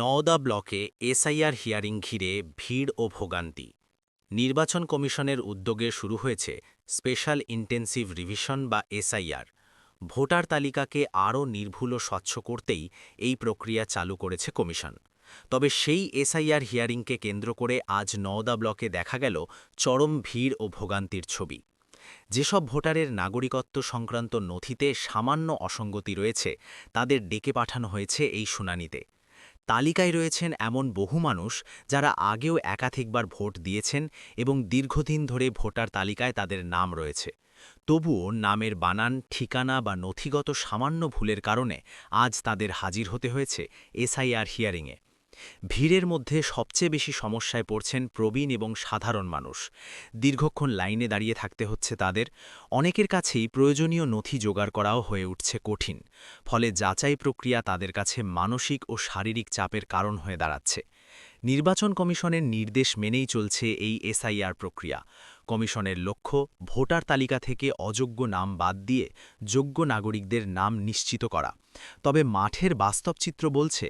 নওদা ব্লকে SIR hearing ঘিরে ভিড় ও ভোগান্তি। নির্বাচন কমিশনের উদ্যোগে শুরু হয়েছে স্পেশাল ইন্টেন্সিভ রিভিশন বা এসআইআর। ভোটার তালিকাকে আরও নির্ভুল ও স্বচ্ছ করতেই এই প্রক্রিয়া চালু করেছে কমিশন। তবে সেই এসআইআর হিয়ারিংকে কেন্দ্র করে আজ নওদা ব্লকে দেখা গেল চরম ভিড় ও ভোগান্তির ছবি। যেসব ভোটারের নাগরিকত্ব সংক্রান্ত নথিতে সামান্য অসঙ্গতি রয়েছে, তাদের ডেকে পাঠানো হয়েছে এই শুনানিতে। তালিকায় রয়েছেন এমন বহু মানুষ যারা আগেও একাধিকবার ভোট দিয়েছেন এবং দীর্ঘদিন ধরে ভোটার তালিকায় তাদের নাম রয়েছে। তবুও নামের বানান, ঠিকানা বা নথিগত সামান্য ভুলের কারণে আজ তাদের হাজির হতে হয়েছে এসআইআর হিয়ারিংয়ে। ভিড়ের মধ্যে সবচেয়ে বেশি সমস্যায় পড়ছেন প্রবীণ এবং সাধারণ মানুষ। দীর্ঘক্ষণ লাইনে দাঁড়িয়ে থাকতে হচ্ছে তাদের। অনেকের কাছেই প্রয়োজনীয় নথি জোগাড় করাও হয়ে উঠছে কঠিন। ফলে যাচাই প্রক্রিয়া তাদের কাছে মানসিক ও শারীরিক চাপের কারণ হয়ে দাঁড়াচ্ছে। নির্বাচন কমিশনের নির্দেশ মেনেই চলছে এই এসআইআর প্রক্রিয়া। কমিশনের লক্ষ্য ভোটার তালিকা থেকে অযোগ্য নাম বাদ দিয়ে যোগ্য নাগরিকদের নাম নিশ্চিত করা। তবে মাঠের বাস্তব চিত্র বলছে,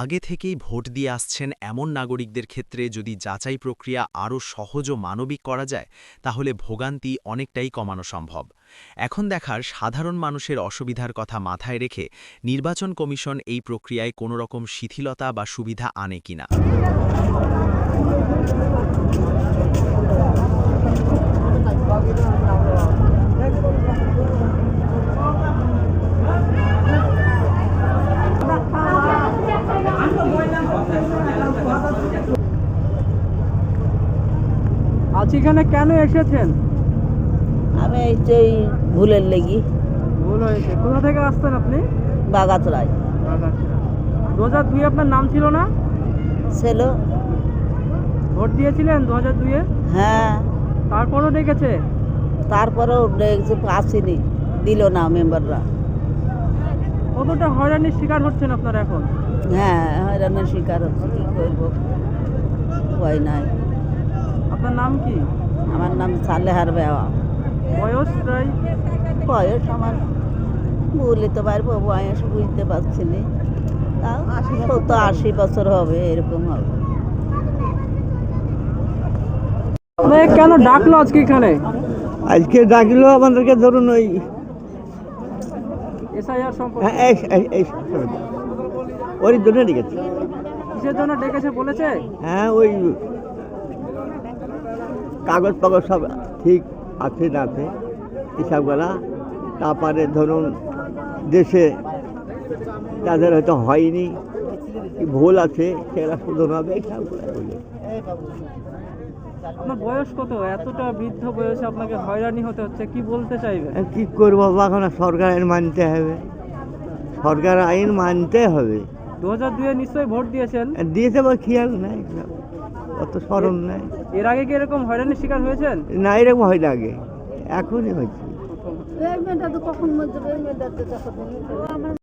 আগে থেকেই ভোট দিয়ে আসছেন এমন নাগরিকদের ক্ষেত্রে যদি যাচাই প্রক্রিয়া আরও সহজ ও মানবিক করা যায়, তাহলে ভোগান্তি অনেকটাই কমানো সম্ভব। এখন দেখার সাধারণ মানুষের অসুবিধার কথা মাথায় রেখে নির্বাচন কমিশন এই প্রক্রিয়ায় কোনো রকম শিথিলতা বা সুবিধা আনে কিনা। আজ এখানে কেন এসেছেন? আমি এই যে ভুলের লেগি। ভুল হয়েছে। কোথা থেকে আসতেন আপনি? বাগাতরাই দু হাজার দুই আপনার নাম ছিল না? ছিল। ভোট দিয়েছিলেন দু হাজার দুইয়ে হ্যাঁ। তারপরও ডেকেছে? তারপরেও দেখছি আসেনি দিল না মেম্বাররা। কতটা হয়রানির শিকার হচ্ছেন আপনারা এখন? হ্যাঁ হয়রানের শিকার হচ্ছে কী করব? উপায় নাই। আপনার নাম কি? আমার নাম সালেহার বেওয়া। বয়স প্রায়? বয়স আমার বলতে পারব বয়স বুঝতে পারছি না। তাও তো আশি বছর হবে এরকম হবে আপনাকে কেন ডাকলো আজকে এখানে? আজকে ডাকলো আমাদেরকে ধরুন ওই হ্যাঁ, ওর জন্য ডেকেছে। কিসের জন্য ডেকেছে বলেছে? হ্যাঁ ওই কাগজ পাগজ সব ঠিক আছে না আছে এসবগুলা তারপরে ধরুন দেশে তাদের হয়তো হয়নি কি ভুল আছে সেগুলা শুধরাবে হবে এইসবগুলো বলে। আপনার বয়স কত? এতটা বৃদ্ধ বয়সে আপনাকে হয়রানি হতে হচ্ছে কি বলতে চাইবেন? কি করব? বাবা এখন সরকার আইন মানতে হবে। সরকার আইন মানতে হবে। দু হাজার দুয়ে নিশ্চয়ই ভোট দিয়েছেন? দিয়েছে বা খেয়াল নাই? অত স্মরণ নাই। এর আগে কি এরকম হয়রানির শিকার হয়েছেন? না এরকম হয় না আগে। এখনই হয়েছে।